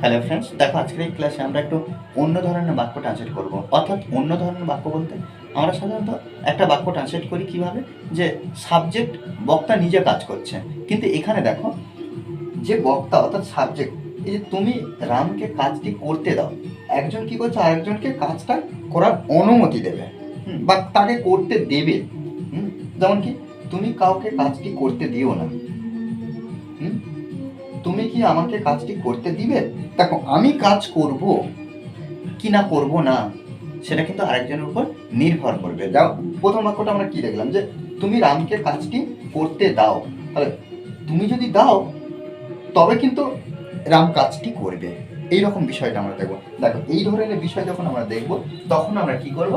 Hello friends দেখো আজকের এই ক্লাসে আমরা একটু অন্য ধরনের বাক্য ট্রান্সলেট করব। অর্থাৎ অন্য ধরনের বাক্য বলতে আমরা সাধারণত একটা বাক্য ট্রান্সলেট করি কীভাবে? যে সাবজেক্ট বক্তা নিজে কাজ করছে। কিন্তু এখানে দেখো, যে বক্তা অর্থাৎ সাবজেক্ট এই যে তুমি রামকে কাজটি করতে দাও, একজন কি করছে? আরেকজনকে কাজটা করার অনুমতি দেবে। বা তাকে করতে দেবে। যেমন কি, তুমি কাউকে কাজটি করতে দিও না। হুম তুমি কি আমাকে কাজটি করতে দিবে? দেখো, আমি কাজ করব, কি না করব না, সেটা কিন্তু আরেকজনের উপর নির্ভর করবে। যাও, প্রথম বাক্যটা আমরা কি দেখলাম? যে তুমি রামকে কাজটি করতে দাও। তাহলে তুমি যদি দাও, তবে কিন্তু রাম কাজটি করবে। এই রকম বিষয়টা আমরা দেখব। দেখো, এই ধরনের বিষয় যখন আমরা দেখব, তখন আমরা কি করব?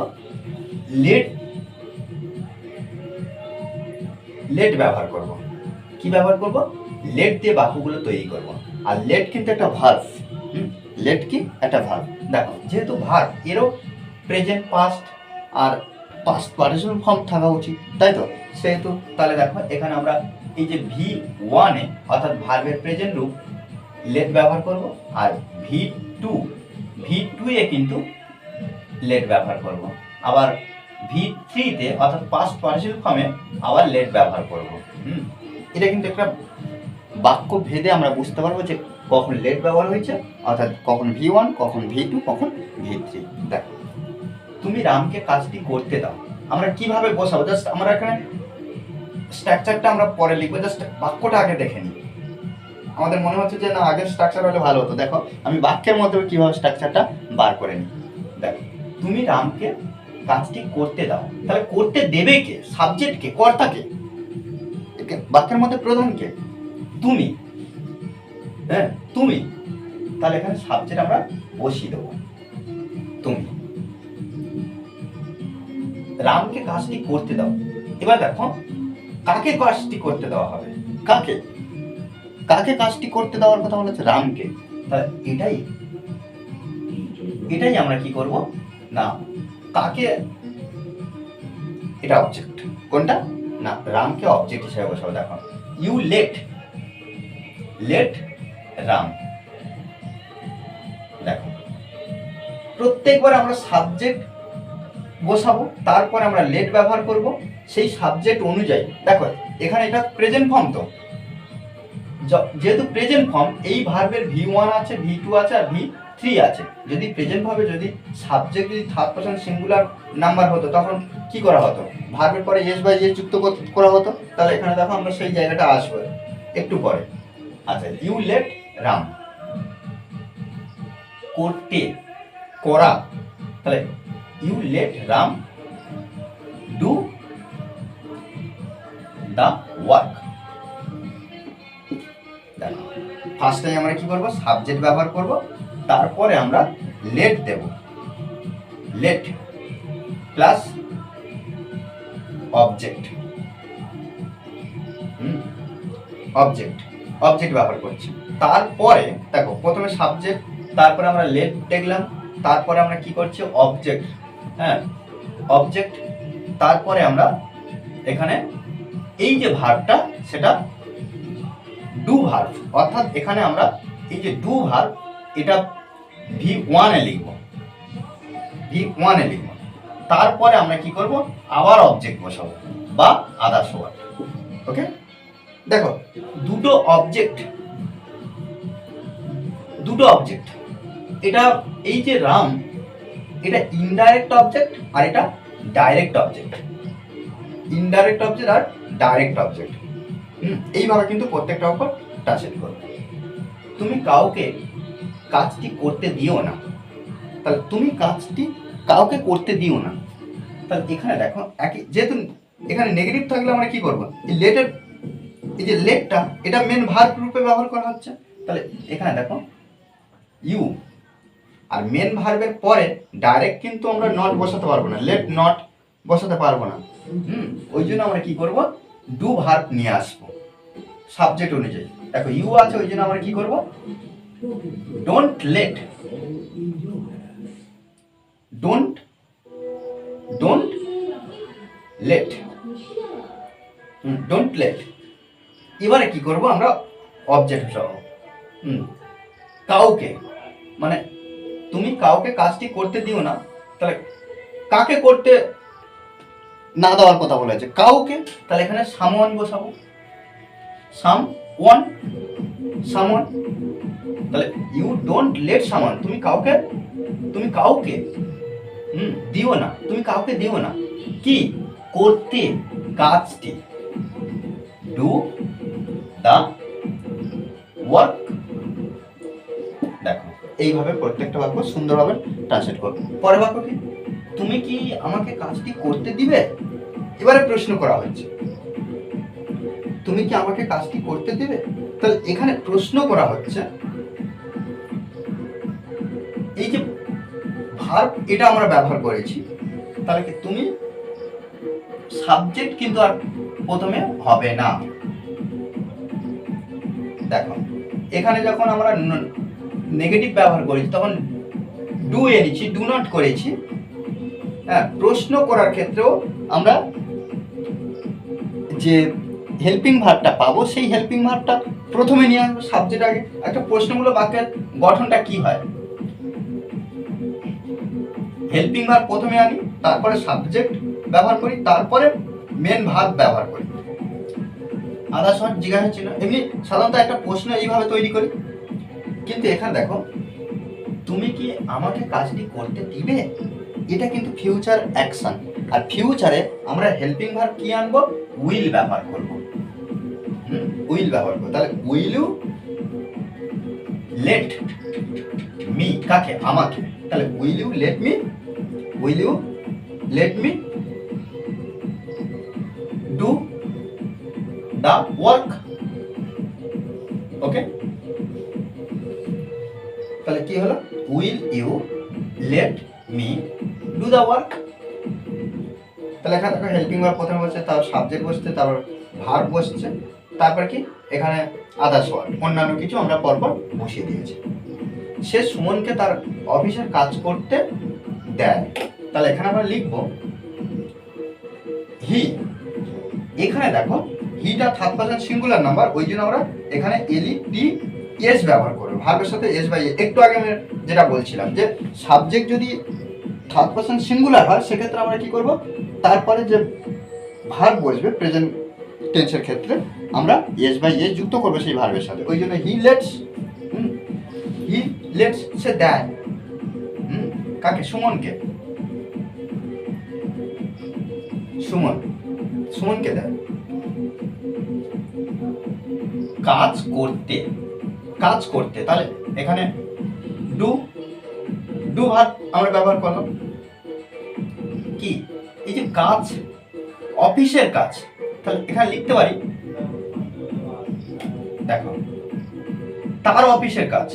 লেট লেট ব্যবহার করব। কি ব্যবহার করব? লেট দিয়ে বাক্যগুলো তৈরি করব। আর লেট কিন্তু একটা ভার্ভ লেট কি? একটা ভার্ভ দেখো, যেহেতু ভার্ভ এরও প্রেজেন্ট পাস্ট আর পাস্ট পার্টিসিপাল ফর্ম থাকা উচিত, তাই তো? সেহেতু, তাহলে দেখো, এখানে আমরা এই যে ভি ওয়ানে অর্থাৎ ভার্ভের প্রেজেন্ট রূপ লেট ব্যবহার করব আর ভি টু ভি টু এ কিন্তু লেট ব্যবহার করব। আবার ভি থ্রিতে অর্থাৎ পাস্ট পার্টিসিপাল ফর্মে আবার লেট ব্যবহার করব এটা কিন্তু একটা বাক্য ভেদে আমরা বুঝতে পারব যে কখন লেট ব্যবহার হয়েছে, অর্থাৎ কখন ভি ওয়ান কখন ভি টু কখন ভি থ্রি দেখো, তুমি রামকে কাজটি করতে দাও। আমরা কীভাবে বসাবো? জাস্ট আমরা এখানে স্ট্রাকচারটা আমরা পরে লিখব। জাস্ট বাক্যটা আগে দেখে নিই। আমাদের মনে হচ্ছে যে, না, আগের স্ট্রাকচার হলে ভালো হতো। দেখো, আমি বাক্যের মধ্যে কীভাবে স্ট্রাকচারটা বার করে নিই। দেখো, তুমি রামকে কাজটি করতে দাও। তাহলে করতে দেবে কে? সাবজেক্ট কে? কর্তা কে? বাক্যের মধ্যে প্রধান কে? তুমি। হ্যাঁ তুমি। তাহলে এখানে সাবজেক্ট আমরা বসিয়ে দেবো। তুমি। রামকে কাজটি করতে দাও। এবার দেখো, কাকে কাজটি করতে দেওয়া হবে? কাকে? কাকে কাজটি করতে দেওয়ার কথা বলেছে? রামকে। তাহলে এটাই। এটাই আমরা কি করব? না, কাকে? এটা অবজেক্ট কোনটা? না, রামকে অবজেক্ট হিসেবে বসাবো। দেখো ইউ লেট লেট রাম দেখো, প্রত্যেকবার আমরা সাবজেক্ট বসাবো, তারপর আমরা লেট ব্যবহার করব, সেই সাবজেক্ট অনুযায়ী। দেখো, এখানে এটা প্রেজেন্ট ফর্ম তো। যেহেতু প্রেজেন্ট ফর্ম এই ভার্বের ভি ওয়ান আছে ভি টু আছে, আর ভি থ্রি আছে। যদি প্রেজেন্ট ভাবে যদি সাবজেক্ট যদি থার্ড পার্সন সিঙ্গুলার নাম্বার হতো, তখন কি করা হতো? ভার্বের পরে এস বাই এস যুক্ত করা হতো। তাহলে এখানে দেখো আমরা সেই জায়গাটা আসব, একটু পরে। আচ্ছা ইউ লেট রাম করতে করা। তাহলে you let Ram do the work ফার্স্টে আমরা কি করব? সাবজেক্ট ব্যবহার করব। তারপরে আমরা লেট দেব। Let plus object object object ব্যবহার করছি। তারপরে, দেখো, প্রথমে সাবজেক্ট তারপরে আমরা লেট দেখলাম, তারপরে আমরা কি করছি? অবজেক্ট হ্যাঁ? অবজেক্ট তারপরে আমরা এখানে এই যে ভার্বটা সেটা ডু ভার্ব অর্থাৎ এখানে আমরা এই যে ডু ভার্ব এটা ভি ওয়ানে লিখব। ভি ওয়ানে লিখব। তারপরে আমরা কি করব? আবার অবজেক্ট বসাবো, বা আদার্স ওয়ার্ড ওকে দেখো, দুটো অবজেক্ট দুটো অবজেক্ট এটা এই যে রাম, এটা ইনডাইরেক্ট অবজেক্ট আর এটা ডাইরেক্ট অবজেক্ট ইনডাইরেক্ট অবজেক্ট আর ডাইরেক্ট অবজেক্ট হুম, এইভাবে কিন্তু প্রত্যেকটা উপর ট্রান্সলেট করবে। তুমি কাউকে কাজটি করতে দিও না। তাহলে তুমি কাজটি কাউকে করতে দিও না। তাহলে এখানে দেখো একই যেহেতু এখানে নেগেটিভ থাকলে আমরা কি করব? লেটের এই যে লেটটা এটা মেন ভার্ব রূপে ব্যবহার করা হচ্ছে। তাহলে এখানে দেখো ইউ আর মেন ভার্বের পরে ডাইরেক্ট কিন্তু আমরা নট বসাতে পারব না লেট নট বসাতে পারব না। হুম, ওই জন্য আমরা কি করব? ডু ভার্ব নিয়ে আসব। সাবজেক্ট অনুযায়ী। দেখো ইউ আছে, ওই জন্য আমরা কি করব? Don't let don't don't let don't let এবারে কি করব আমরা অবজেক্ট বসাবো হুম। কাউকে মানে তুমি কাউকে কাজটি করতে দিও না, তাহলে কাকে করতে না দেওয়ার কথা বলেছে কাউকে, তাহলে এখানে সামওয়ান বসাবো। সাম ওয়ান সামওয়ান তাহলে ইউ ডোন্ট লেট সামওয়ান তুমি কাউকে তুমি কাউকে, হুম, দিও না, তুমি কাউকে দিও না। কি? করতে, কাজটি। ডু দা ওয়ার্ক দেখো, এইভাবে প্রত্যেকটা বাক্য সুন্দরভাবে ট্রান্সলেট করো। পরের বাক্য কি? তুমি কি আমাকে কাজটি করতে দিবে? এবারে প্রশ্ন করা হচ্ছে তুমি কি আমাকে কাজটি করতে দিবে? তাহলে এখানে প্রশ্ন করা হচ্ছে, এই যে ভার্ব এটা আমরা ব্যবহার করেছি, তাহলে কি তুমি সাবজেক্ট কিন্তু আর প্রথমে হবে না। দেখো, এখানে যখন আমরা নেগেটিভ ব্যবহার করেছি, তখন ডু এনেছি ডু নট করেছি। হ্যাঁ প্রশ্ন করার ক্ষেত্রেও আমরা যে হেল্পিং ভাবটা পাবো, সেই হেল্পিং ভার্বটা প্রথমে নিয়ে আসব সাবজেক্ট আগে। একটা প্রশ্নমূলক বাক্যের গঠনটা কি হয়? হেল্পিং ভার্ব প্রথমে আনি, তারপরে সাবজেক্ট ব্যবহার করি, তারপরে মেন ভাব ব্যবহার করি। আদা শট জিজ্ঞাসা ছিল এমনি সাধারণত একটা প্রশ্ন এইভাবে তৈরি করি। কিন্তু এখানে দেখো, তুমি কি আমাকে কাজটি করতে দিবে? এটা কিন্তু ফিউচার অ্যাকশন আর ফিউচারে আমরা হেল্পিং ভার্ব কি আনব? উইল ব্যবহার করব। উইল ব্যবহার করব। তাহলে উইল ইউ লেট মি কাকে? আমাকে। তাহলে will you let me will you let me the work okay তাহলে কি হলো? Will you let me do the work তাহলে এখানে দেখো হেল্পিং ভার্ব প্রথমে বসছে, তারপর সাবজেক্ট বসছে, তারপর ভার্ব বসছে, তারপর কি? এখানে আদার্স ওয়ার্ড অন্যান্য কিছু আমরা পরপর বসিয়ে দিয়েছি। সে সুমনকে তার অফিসের কাজ করতে দেয়। তাহলে এখানে আমরা লিখব হি এখানে দেখো হিটা থার্ড পার্সন সিঙ্গুলার নাম্বার ওই জন্য আমরা এখানে এলই টি এস ব্যবহার করব। ভার্বের সাথে এস বাই একটু আগে আমি যেটা বলছিলাম যে সাবজেক্ট যদি থার্ড পার্সন সিঙ্গুলার হয়, সেক্ষেত্রে আমরা কি করব? তারপরে যে ভার্ব বসবে প্রেজেন্ট টেন্সের ক্ষেত্রে, আমরা এস বাই এস যুক্ত করব সেই ভার্বের সাথে। ওই জন্য হি লেটস হি লেটস সে দেয়। কাকে? সুমনকে। সুমন। সুমনকে দেয়। কাজ করতে কাজ করতে। তাহলে এখানে ডু ডু ভার্ব আমরা ব্যবহার করলাম। কি? এই যে কাজ, অফিসের কাজ, তাহলে এখানে লিখতে পারি, দেখো, তার অফিসের কাজ,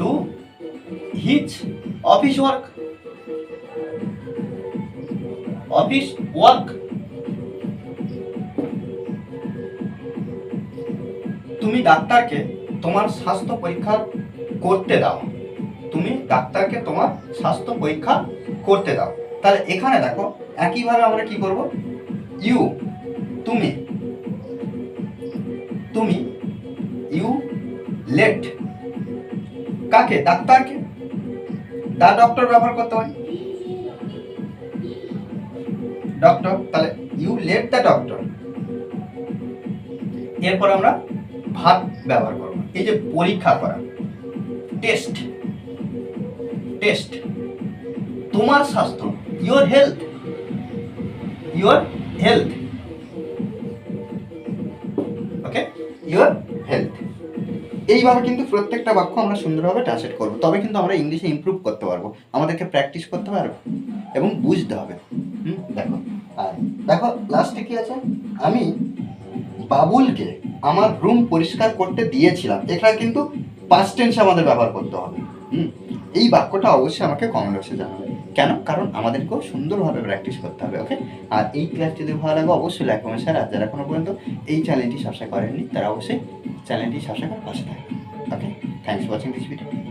do his office work office work. ডাক্তারকে তোমার স্বাস্থ্য পরীক্ষা করতে দাও। তুমি ডাক্তারকে তোমার স্বাস্থ্য পরীক্ষা করতে দাও। তাহলে এখানে দেখো, একইভাবে আমরা কি করব? ইউ, তুমি তুমি, ইউ, লেট, কাকে? ডাক্তারকে। দা ডক্টর ব্যবহার করতে হয়। ডক্টর, তাহলে ইউ, লেট দ্য ডক্টর। এরপর আমরা ভাত ব্যবহার করব এই যে পরীক্ষা করা টেস্ট টেস্ট তোমার স্বাস্থ্য your health your health okay your health এইভাবে কিন্তু প্রত্যেকটা বাক্য আমরা সুন্দরভাবে ট্রান্সলেট করব। তবে কিন্তু আমরা ইংলিশে ইম্প্রুভ করতে পারব। আমাদেরকে প্র্যাকটিস করতে পারব এবং বুঝতে হবে। হুম, দেখো, আর দেখো লাস্টে কি আছে? আমি বাবুলকে আমার রুম পরিষ্কার করতে দিয়েছিলাম। এখানে কিন্তু পাস্ট টেন্স আমাদের ব্যবহার করতে হবে। হুম? এই বাক্যটা অবশ্যই আমাকে কমেন্ট বক্সে জানাবে। কেন? কারণ আমাদেরকেও সুন্দরভাবে প্র্যাকটিস করতে হবে ওকে আর এই ক্লাস যদি ভালো লাগে, অবশ্যই লাইক কমেন্ট শেয়ার আর যারা এখনও পর্যন্ত এই চ্যানেলটি সাবস্ক্রাইব করেননি, তারা অবশ্যই চ্যানেলটি সাবস্ক্রাইব করে পাশে থাকবে okay thanks watching this video